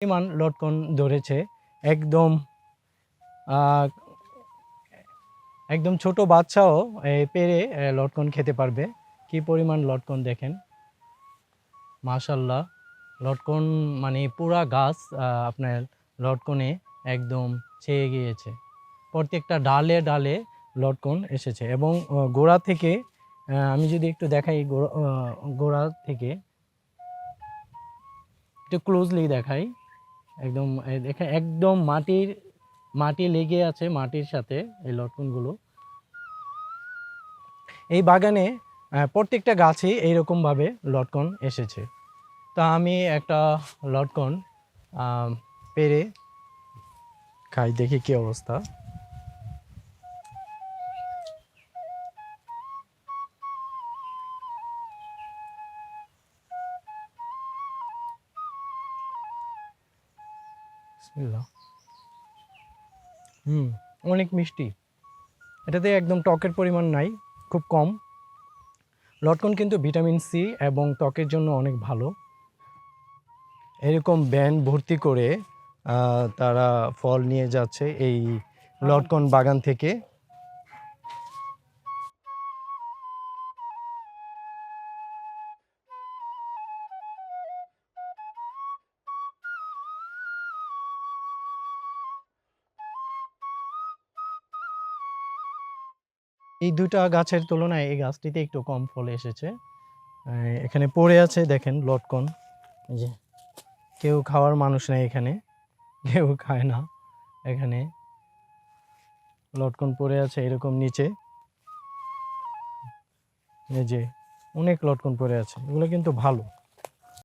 পরিমাণ লটকন ধরেছে। একদম একদম ছোট বাচ্চাও পেরে লটকন খেতে পারবে। কি পরিমাণ লটকন দেখেন। মাশাল্লাহ লটকন মানে পুরা গাছ আপনার লটকনে একদম ছেয়ে গিয়েছে। প্রত্যেকটা ডালে ডালে লটকন এসেছে এবং গোড়া থেকে আমি যদি একটু দেখাই গোড়া থেকে, একটু ক্লোজলি দেখাই। একদম এখানে একদম মাটির, মাটি লেগে আছে মাটির সাথে এই লটকনগুলো। এই বাগানে প্রত্যেকটা গাছই এইরকমভাবে লটকন এসেছে। তা আমি একটা লটকন পেরে খাই, দেখি কি অবস্থা। হুম, অনেক মিষ্টি। এটাতে একদম টকের পরিমাণ নাই, খুব কম। লটকন কিন্তু ভিটামিন সি এবং ত্বকের জন্য অনেক ভালো। এরকম ব্যান ভর্তি করে তারা ফল নিয়ে যাচ্ছে এই লটকন বাগান থেকে। এই দুটা গাছের তুলনায় এই গাছটিতে একটু কম ফল এসেছে। এখানে পড়ে আছে, দেখেন, লটকন। যে, কেউ খাওয়ার মানুষ নেই এখানে, কেউ খায় না এখানে। লটকন পড়ে আছে এরকম নিচে। এই যে, অনেক লটকন পড়ে আছে, এগুলো কিন্তু ভালো।